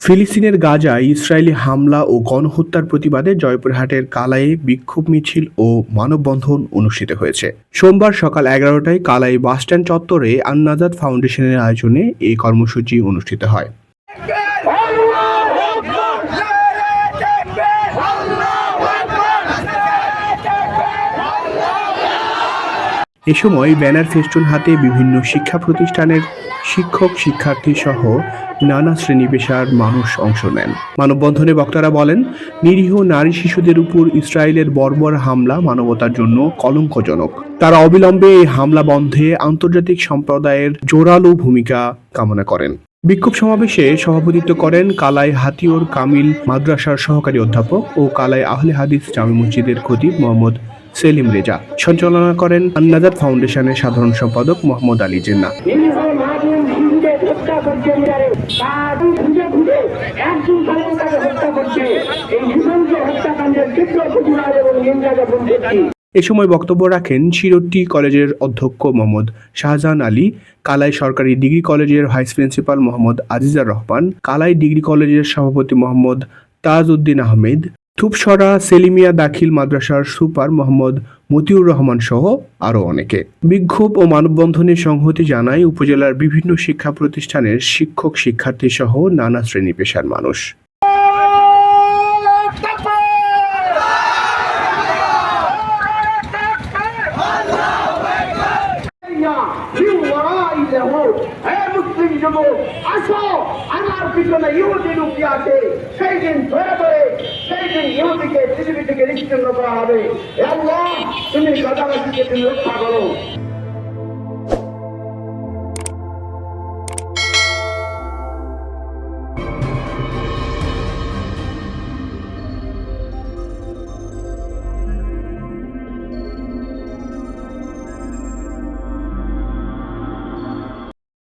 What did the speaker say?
ফিলিস্তিনের গাজায় ইসরায়েলি হামলা ও গণহত্যার প্রতিবাদে জয়পুরহাটের কালাইয়ে বিক্ষোভ মিছিল ও মানববন্ধন অনুষ্ঠিত হয়েছে। সোমবার সকাল এগারোটায় কালাই বাসস্ট্যান্ড চত্বরে আন্নাজাদ ফাউন্ডেশনের আয়োজনে এই কর্মসূচি অনুষ্ঠিত হয়। এ সময় ব্যানার ফেস্টুন হাতে বিভিন্ন শিক্ষা প্রতিষ্ঠানের শিক্ষক, শিক্ষার্থী সহ নানা শ্রেণি পেশার মানুষ অংশ নেন। মানববন্ধনে বক্তারা বলেন, নিরীহ নারী শিশুদের উপর ইসরায়েলের বর্বর হামলা মানবতার জন্য কলঙ্কজনক। তারা অবিলম্বে এই হামলা বন্ধে আন্তর্জাতিক সম্প্রদায়ের জোরালো ভূমিকা কামনা করেন। বিক্ষোভ সমাবেশে সভাপতিত্ব করেন কালাই হাতিওর কামিল মাদ্রাসার সহকারী অধ্যাপক ও কালাই আহলে হাদিস জামি মসজিদের খতিব মোহাম্মদ সেলিম রেজা। সঞ্চালনা করেন আন্নাজাদ ফাউন্ডেশনের সাধারণ সম্পাদক মোহাম্মদ আলী জিন্না এ সময় বক্তব্য রাখেন শিরোট্টি কলেজের অধ্যক্ষ মোহাম্মদ শাহজাহান আলী, কালাই সরকারি ডিগ্রি কলেজের vice principal Mohammad Azizar Rahman, Kalai degree কলেজের সভাপতি মোহাম্মদ তাজ উদ্দিন আহমেদ থুপসরা সেলিমিয়া দাখিল মাদ্রাসার সুপার মোহাম্মদ মতিউর রহমান সহ আরও অনেকে। বিক্ষোভ ও মানববন্ধনে সংহতি জানায় উপজেলার বিভিন্ন শিক্ষা প্রতিষ্ঠানের শিক্ষক শিক্ষার্থী সহ নানা শ্রেণি পেশার মানুষ। মুসলিম যুবক, আসো, আমার পিছনে ইহুদি লুকিয়ে আছে, সেই দিন ধরে ধরে, সেই দিন ইহুদিকে পৃথিবী থেকে নিশ্চিন্ন করা হবে। আল্লাহ, তুমি গাদাবাসীকে তুমি রক্ষা করো।